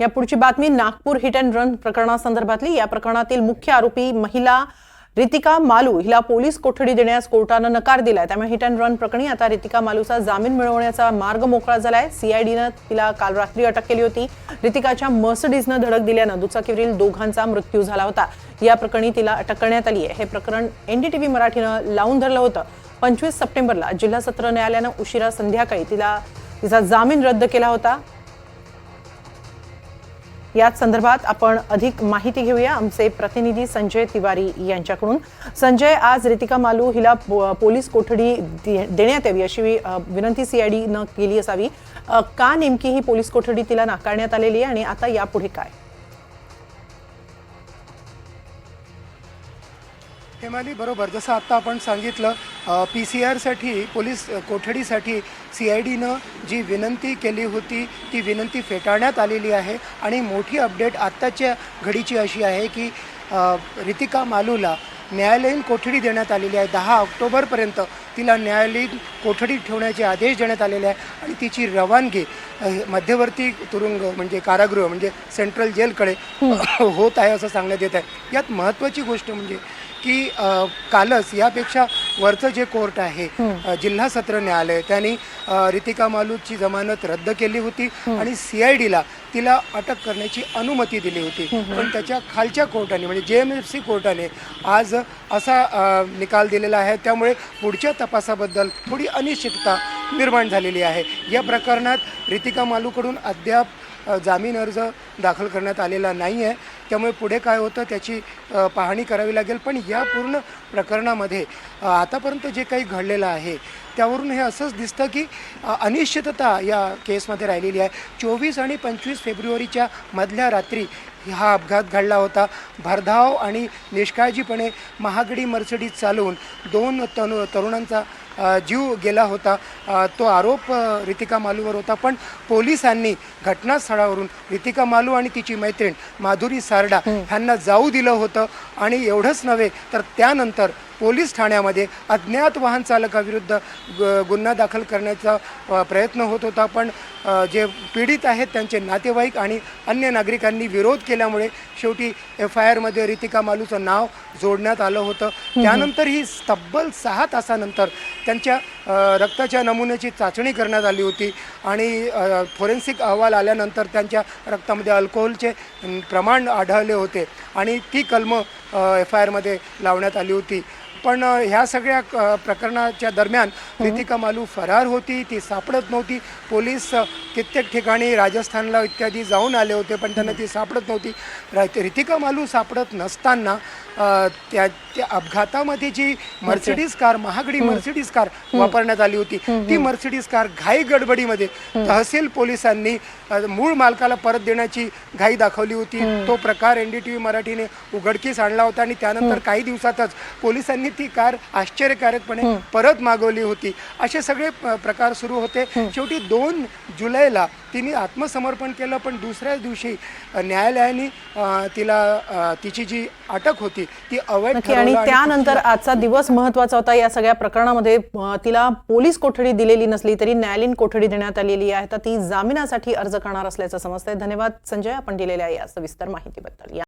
या पुढची बातमी नागपूर हिट अँड रन प्रकरणासंदर्भातली. या प्रकरणातील मुख्य आरोपी महिला रितिका मालू हिला पोलीस कोठडी देण्यास कोर्टानं नकार दिलाय. त्यामुळे हिट अँड रन प्रकरणी आता रितिका मालूचा जामीन मिळवण्याचा मार्ग मोकळा झालाय. सीआयडीनं तिला काल रात्री अटक केली होती. रितिकाच्या मर्सडीजनं धडक दिल्यानं दुचाकीवरील दोघांचा मृत्यू झाला होता. या प्रकरणी तिला अटक करण्यात आली आहे हे प्रकरण एनडीटीव्ही मराठीनं लावून धरलं होतं. पंचवीस सप्टेंबरला जिल्हा सत्र न्यायालयानं उशिरा संध्याकाळी तिला तिचा जामीन रद्द केला होता. याच संदर्भात आपण अधिक माहिती घेऊया. आमचे प्रतिनिधी संजय तिवारी यांच्याकडून. संजय आज रितिका मालू हिला पो- पोलीस कोठडी दे- देण्यात यावी अशी अ, विनंती सीआयडीनं केली असावी. का नेमकी ही पोलीस कोठडी तिला नाकारण्यात आलेली आहे आणि आता यापुढे काय? हेमाली बरोबर जसं आत्ता आपण सांगितलं पी सी आरसाठी पोलीस कोठडीसाठी सी आय डीनं जी विनंती केली होती ती विनंती फेटाळण्यात आलेली आहे. आणि मोठी अपडेट आत्ताच्या घडीची अशी आहे की रितिका मालूला न्यायालयीन कोठडी देण्यात आलेली आहे. दहा ऑक्टोबरपर्यंत तिला न्यायालयीन कोठडीत ठेवण्याचे आदेश देण्यात आलेले आहे आणि तिची रवानगी मध्यवर्ती तुरुंग म्हणजे कारागृह म्हणजे सेंट्रल जेलकडे होत आहे असं सांगण्यात येत आहे. यात महत्त्वाची गोष्ट म्हणजे की कालच यापेक्षा वरचं जे कोर्ट आहे जिल्हा सत्र न्यायालय त्यांनी रितिका मालूची जमानत रद्द केली होती आणि सी आय डीला तिला अटक करण्याची अनुमती दिली होती. पण त्याच्या खालच्या कोर्टाने म्हणजे जे एम एफ सी कोर्टाने आज असा निकाल दिलेला आहे. त्यामुळे पुढच्या तपासाबद्दल थोडी अनिश्चितता निर्माण झालेली आहे. या प्रकरणात रितिका मालूकडून अद्याप जामीन अर्ज दाखल करण्यात आलेला नाही आहे त्यामुळे पुढे काय होतं त्याची पाहणी करावी लागेल. पण या पूर्ण प्रकरणामध्ये आतापर्यंत जे काही घडलेलं आहे त्यावरून हे असंच दिसतं की अनिश्चितता या केसमध्ये राहिलेली आहे. चोवीस आणि पंचवीस फेब्रुवारीच्या मधल्या रात्री हा अपघात घडला होता. भरधाव आणि निष्काळजीपणे महागडी मर्सिडीज चालवून दोन तनु तरुणांचा जीव गेला होता. तो आरोप रितिका मालूवर होता. पण पोलिसांनी घटनास्थळावरून रितिका मालू आणि तिची मैत्रीण माधुरी सारडा ह्यांना जाऊ दिलं होतं. आणि एवढंच नव्हे तर त्यानंतर पोलीस ठाण्यामध्ये अज्ञात वाहन चालकाविरुद्ध ग गुन्हा दाखल करण्याचा प्रयत्न होत होता. पण जे पीडित आहेत त्यांचे नातेवाईक आणि अन्य नागरिकांनी विरोध केल्यामुळे शेवटी एफ आय आरमध्ये रितिका मालूचं नाव जोडण्यात आलं होतं. त्यानंतर ही तब्बल सहा तासानंतर त्यांच्या रक्ताच्या नमुन्याची चाचणी करण्यात आली होती आणि फॉरेन्सिक अहवाल आल्यानंतर त्यांच्या रक्तामध्ये अल्कोहोलचे प्रमाण आढळले होते आणि ती कलमं एफ आय आरमध्ये लावण्यात आली होती. पण ह्या सगळ्या अ, प्रकरणाच्या दरम्यान रितिका मालू फरार होती ती सापडत नव्हती. पोलीस कित्येक ठिकाणी राजस्थानला इत्यादी जाऊन आले होते पण त्यांना ती सापडत नव्हती. रा- रितिका मालू सापडत नसताना त्या त्या अपघातामध्ये जी मर्सिडीज कार महागडी मर्सिडीज कार वापरण्यात आली होती ती मर्सिडीज कार घाई गडबडीमध्ये तहसील पोलिसांनी मूळ मालकाला परत देण्याची घाई दाखवली होती. तो प्रकार एनडीटीव्ही मराठीने उघडकीस आणला होता आणि त्यानंतर काही दिवसातच पोलिसांनी ती कार आश्चर्यकारकपणे परत मागवली होती. असे सगळे प्रकार सुरू होते. शेवटी दोन जुलैला तिने आत्मसमर्पण केलं पण दुसऱ्याच दिवशी न्यायालयाने तिला तिची जी अटक होती ती अवैध आणि त्यानंतर आजचा दिवस महत्त्वाचा होता. या सगळ्या प्रकरणामध्ये तिला पोलीस कोठडी दिलेली नसली तरी न्यायालयीन कोठडी देण्यात आलेली आहे. तर ती जामिनासाठी अर्ज करणार असल्याचं समजतंय. धन्यवाद संजय. आपण दिलेल्या या सविस्तर माहितीबद्दल.